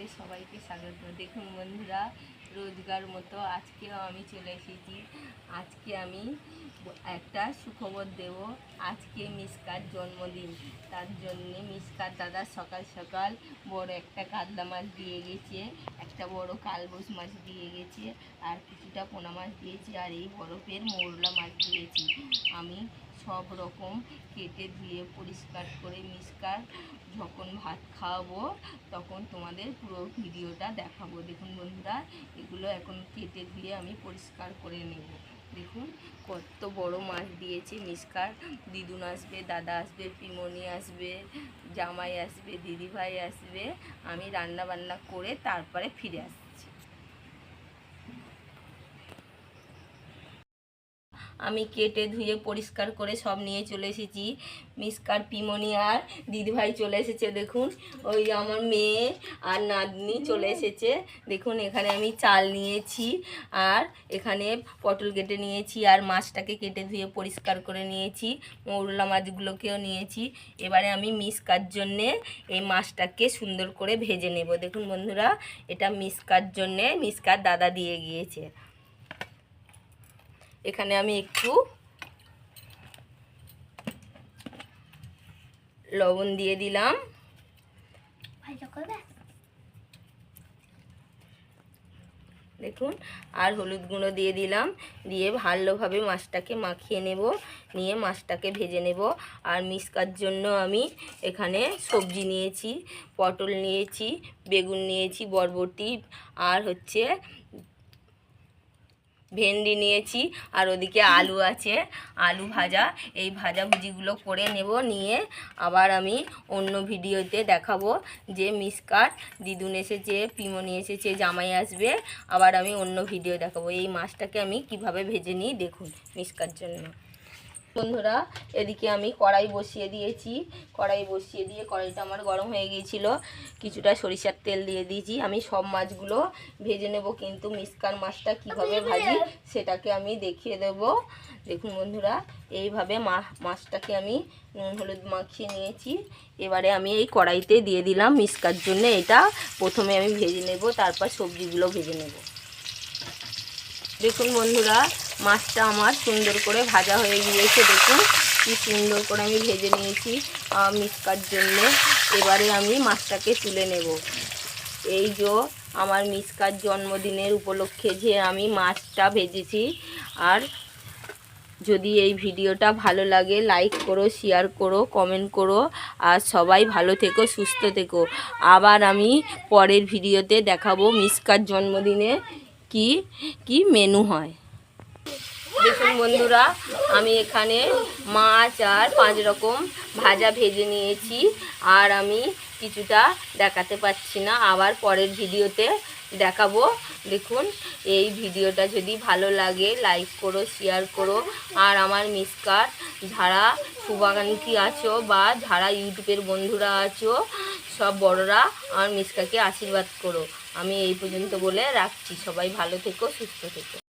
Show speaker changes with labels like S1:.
S1: তোমাদের সবাইকে স্বাগত। দেখুন বন্ধুরা রোজগার মতো আজকেও আমি চলে এসেছি। আজকে আমি একটা সুখবর দেব। আজকে মিসকার জন্মদিন। তার জন্যে মিসকার দাদা সকাল সকাল বড় একটা কাতলা মাছ দিয়ে গেছে, একটা বড় কালবোস মাছ দিয়ে গেছে, আর কিছুটা পোনা মাছ দিয়েছে, আর এই বরফের মৌরলা মাছ দিয়েছি। আমি সব রকম কেটে ধুয়ে পরিষ্কার করে মিসকার যখন ভাত খাওয়াবো, তখন তোমাদের পুরো ভিডিওটা দেখাবো। দেখুন বন্ধুরা, এগুলো এখন কেটে ধুয়ে আমি পরিষ্কার করে নেব। দেখুন, কত বড় মাছ দিয়েছে মিসকার দিদুন আসবে, দাদা আসবে, পিমনি আসবে, জামাই আসবে, দিদিভাই আসবে। আমি রান্না বান্না করে তারপরে ফিরে আসছি। আমি কেটে ধুয়ে পরিষ্কার করে সব নিয়ে চলে এসেছি। মিসকার পিমনি আর দিদিভাই চলে এসেছে, দেখুন। ওই আমার মেয়ে আর নাতনি চলে এসেছে। দেখুন, এখানে আমি চাল নিয়েছি আর এখানে পটল কেটে নিয়েছি আর মাছটাকে কেটে ধুয়ে পরিষ্কার করে নিয়েছি। মৌরলা মাছগুলোকেও নিয়েছি। এবারে আমি মিসকার জন্যে এই মাছটাকে সুন্দর করে ভেজে নেব। দেখুন বন্ধুরা, এটা মিসকার জন্যে মিসকার দাদা দিয়ে গিয়েছে। এখানে আমি একটু লবণ দিয়ে দিলাম। দেখুন আর হলুদ গুঁড়ো দিয়ে দিলাম। দিয়ে ভালোভাবে মাছটাকে মাখিয়ে নেব নিয়ে মাছটাকে ভেজে নেব। আর মিসকার জন্য আমি এখানে সবজি নিয়েছি পটল নিয়েছি বেগুন নিয়েছি বরবটি আর হচ্ছে ভেন্ডি নিয়েছি, আর ওদিকে আলু আছে, আলু ভাজা। এই ভাজাভুজিগুলো করে নেব, নিয়ে আবার আমি অন্য ভিডিওতে দেখাবো যে মিসকাট দিদুন এসেছে, পিমনি এসেছে, জামাই আসবে। আবার আমি অন্য ভিডিও দেখাবো। এই মাছটাকে আমি কীভাবে ভেজে নিই, দেখুন, মিসকার জন্য। বন্ধুরা এদিকে আমি কড়াই বসিয়ে দিয়েছি। কড়াই বসিয়ে দিয়ে কড়াইটা আমার গরম হয়ে গিয়েছিল। কিছুটা সরিষার তেল দিয়ে দিয়েছি। আমি সব মাছগুলো ভেজে নেব কিন্তু মিসকার মাছটা কীভাবে ভাজি সেটাকে আমি দেখিয়ে দেব। দেখুন বন্ধুরা এইভাবে মা মাছটাকে আমি নুন হলুদ মাখিয়ে নিয়েছি। এবারে আমি এই কড়াইতে দিয়ে দিলাম মিসকার জন্য। এটা প্রথমে আমি ভেজে নেব তারপর সবজিগুলো ভেজে নেব। দেখুন বন্ধুরা মাছটা আমার সুন্দর করে ভাজা হয়ে গিয়েছে। দেখুন কি সুন্দর করে আমি ভেজে নিয়েছি মিসকার জন্য। এবারে আমি মাছটাকে তুলে নেব। এই যে আমার মিসকার জন্মদিনের উপলক্ষে যে আমি মাছটা ভেজেছি, আর যদি এই ভিডিওটা ভালো লাগে লাইক করো শেয়ার করো কমেন্ট করো, আর সবাই ভালো থেকো, সুস্থ থেকো। আবার আমি পরের ভিডিওতে দেখাবো মিসকার জন্মদিনে কি কি মেনু হয়। দেখুন বন্ধুরা, আমি এখানে মাছ আর পাঁচ রকম ভাজা ভেজে নিয়েছি, আর আমি কিছুটা দেখাতে পাচ্ছি না। আবার পরের ভিডিওতে দেখাবো। দেখুন, এই ভিডিওটা যদি ভালো লাগে, লাইক করো, শেয়ার করো। আর আমার মিসকার, যারা শুভাকাঙ্ক্ষী আছো বা যারা ইউটিউবের বন্ধুরা আছো, সব বড়রা আমার মিসকাকে আশীর্বাদ করো। আমি এই পর্যন্ত বলে রাখছি। সবাই ভালো থেকো, সুস্থ থেকো।